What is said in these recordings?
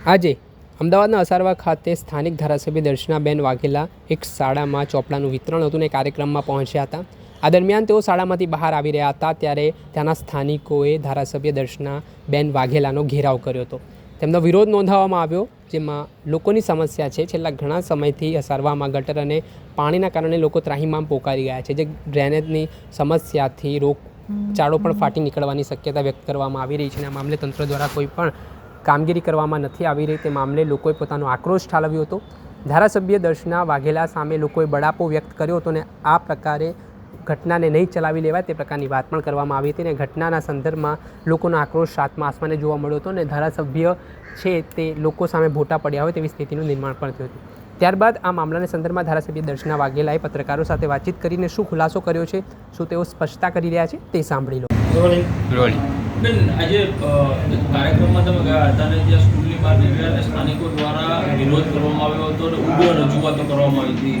આજે અમદાવાદના અસારવા ખાતે સ્થાનિક ધારાસભ્ય દર્શનાબેન વાઘેલા એક શાળામાં ચોપડાનું વિતરણ હતું ને કાર્યક્રમમાં પહોંચ્યા હતા. આ દરમિયાન તેઓ શાળામાંથી બહાર આવી રહ્યા હતા ત્યારે ત્યાંના સ્થાનિકોએ ધારાસભ્ય દર્શનાબેન વાઘેલાનો ઘેરાવ કર્યો હતો. તેમનો વિરોધ નોંધાવવામાં આવ્યો, જેમાં લોકોની સમસ્યા છે. છેલ્લા ઘણા સમયથી અસારવામાં ગટર અને પાણીના કારણે લોકો ત્રાહીમામ પોકારી ગયા છે, જે ડ્રેનેજની સમસ્યાથી રોગ ચાળો પણ ફાટી નીકળવાની શક્યતા વ્યક્ત કરવામાં આવી રહી છે અને આ મામલે તંત્ર દ્વારા કોઈ પણ કામગીરી કરવામાં નથી આવી રહી તે મામલે લોકોએ પોતાનો આક્રોશ ઠાલવ્યો હતો. ધારાસભ્ય દર્શના વાઘેલા સામે લોકોએ બળાપો વ્યક્ત કર્યો હતો અને આ પ્રકારે ઘટનાને નહીં ચલાવી લેવાય તે પ્રકારની વાત પણ કરવામાં આવી હતી અને ઘટનાના સંદર્ભમાં લોકોનો આક્રોશ સાતમા આસમાને જોવા મળ્યો હતો અને ધારાસભ્ય છે તે લોકો સામે ભોટા પડ્યા હોય તેવી સ્થિતિનું નિર્માણ પણ થયું હતું. ત્યારબાદ આ મામલાના સંદર્ભમાં ધારાસભ્ય દર્શના વાઘેલાએ પત્રકારો સાથે વાતચીત કરીને શું ખુલાસો કર્યો છે શું તેઓ સ્પષ્ટતા કરી રહ્યા છે તે સાંભળી લો. આજે કાર્યક્રમમાં તમે ગયા હતા ને જ્યાં સ્કૂલની બહાર નીકળ્યા અને સ્થાનિકો દ્વારા વિરોધ કરવામાં આવ્યો હતો અને ઉગ્ર રજૂઆતો કરવામાં આવી હતી.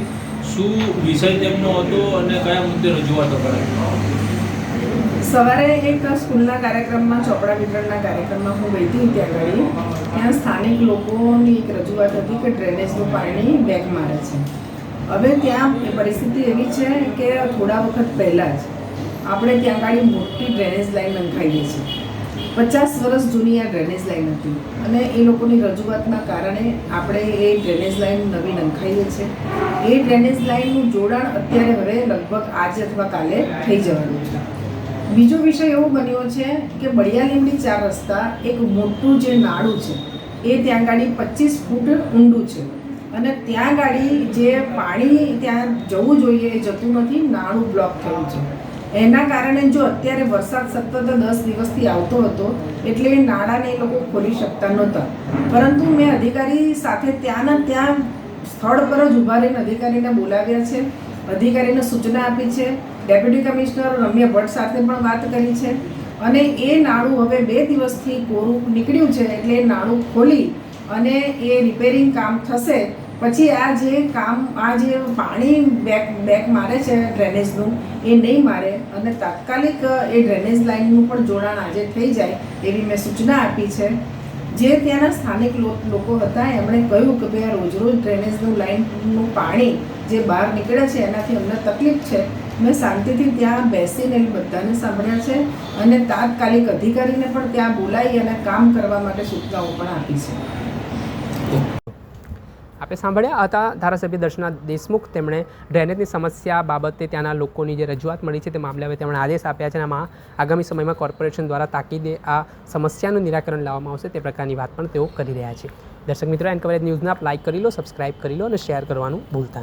શું વિષય તેમનો હતો અને કયા મુદ્દે રજૂઆતો કરાઈ સવારે એક સ્કૂલના કાર્યક્રમમાં, ચોપડા વિતરણના કાર્યક્રમમાં હું ગઈ હતી ત્યાં આગળ ત્યાં સ્થાનિક લોકોની એક રજૂઆત હતી કે ડ્રેનેજનું પાણી બેક મારે છે. હવે ત્યાં પરિસ્થિતિ એવી છે કે થોડા વખત પહેલાં જ આપણે ત્યાં આગળ મોટી ડ્રેનેજ લાઈન નંખાઈએ છીએ પચાસ વર્ષ જૂની આ ડ્રેનેજ લાઈન હતી અને એ લોકોની રજૂઆતના કારણે આપણે એ ડ્રેનેજ લાઈન નવી નંખાઈએ છીએ એ ડ્રેનેજ લાઈનનું જોડાણ અત્યારે હવે લગભગ આજે અથવા કાલે થઈ જવાનું છે. બીજો વિષય એવો બન્યો છે કે બળિયા લીમડી ચાર રસ્તા એક મોટું જે નાળું છે, એ ત્યાં ગાડી પચીસ ફૂટ ઊંડું છે. અને ત્યાં ગાડી જે પાણી ત્યાં જવું જોઈએ એ જતું નથી, નાળું બ્લોક થયું છે. એના કારણે જો અત્યારે વરસાદ સતત દસ દિવસથી આવતો હતો, એટલે એ નાળાને એ લોકો ખોલી શકતા નહોતા. પરંતુ મેં અધિકારી સાથે ત્યાંના ત્યાં સ્થળ પર જ ઊભા રહીને અધિકારીને બોલાવ્યા છે, અધિકારીને સૂચના આપી છે, ડેપ્યુટી કમિશનર રમ્ય ભટ્ટ સાથે પણ વાત કરી છે, અને એ નાળું હવે બે દિવસથી કોરું નીકળ્યું છે, એટલે એ નાળું ખોલી અને એ રિપેરિંગ કામ થશે પછી આ જે કામ, આ જે પાણી બેક બેક મારે છે ડ્રેનેજનું, એ નહીં મારે અને તાત્કાલિક એ ડ્રેનેજ લાઇનનું પણ જોડાણ આજે થઈ જાય એવી મેં સૂચના આપી છે. જે ત્યાંના સ્થાનિક લોકો હતા, એમણે કહ્યું કે ભાઈ આ રોજ રોજ ડ્રેનેજનું લાઇનનું પાણી જે બહાર નીકળે છે, એનાથી અમને તકલીફ છે. મેં શાંતિથી ત્યાં બેસીને બધાને સાંભળ્યા છે અને તાત્કાલિક અધિકારીને પણ ત્યાં બોલાવી અને કામ કરવા માટે સૂચનાઓ પણ આપી છે. આપણે સાંભળ્યા હતા ધારાસભ્ય દર્શના દેશમુખ. તેમણે ડ્રેનેજની સમસ્યા બાબતે ત્યાંના લોકોની જે રજૂઆત મળી છે તે મામલે હવે તેમણે આદેશ આપ્યા છે અને આમાં આગામી સમયમાં કોર્પોરેશન દ્વારા તાકીદે આ સમસ્યાનું નિરાકરણ લાવવામાં આવશે તે પ્રકારની વાત પણ તેઓ કરી રહ્યા છે. દર્શક મિત્રો એન કવરેજ ન્યૂઝને આપ લાઇક કરી લો, સબસ્ક્રાઇબ કરી લો અને શેર કરવાનું ભૂલતા